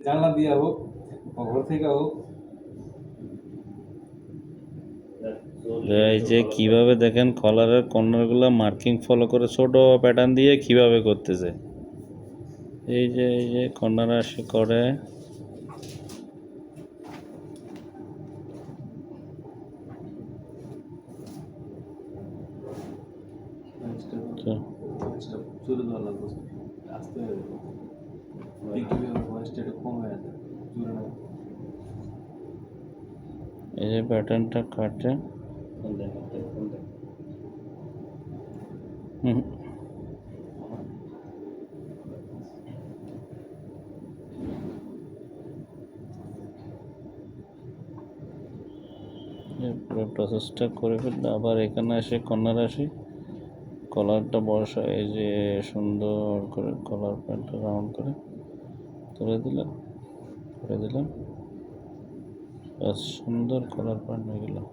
জানলা দিয়া হোক বা ঘর থেকে হোক। এই যে কীভাবে দেখেন কলারের কর্নারগুলো মার্কিং ফলো করে ছোট প্যাটার্ন দিয়ে কীভাবে করতেছে। এই যে এই যে কর্নার আসে করে। দেওয়া লাগবে আস্তে একটু কম যাবে না। এই যে প্যাটার্নটা কাটে। হুম। পুরো প্রসেসটা করে ফেললে আবার এখানে আসে কর্নার আসি। কলারটা বসা এই যে সুন্দর করে কলার প্যান্টটা রাউন্ড করে। তুলে দিলাম করে দিলাম। সুন্দর কালার প্যান্ট হয়ে গেল।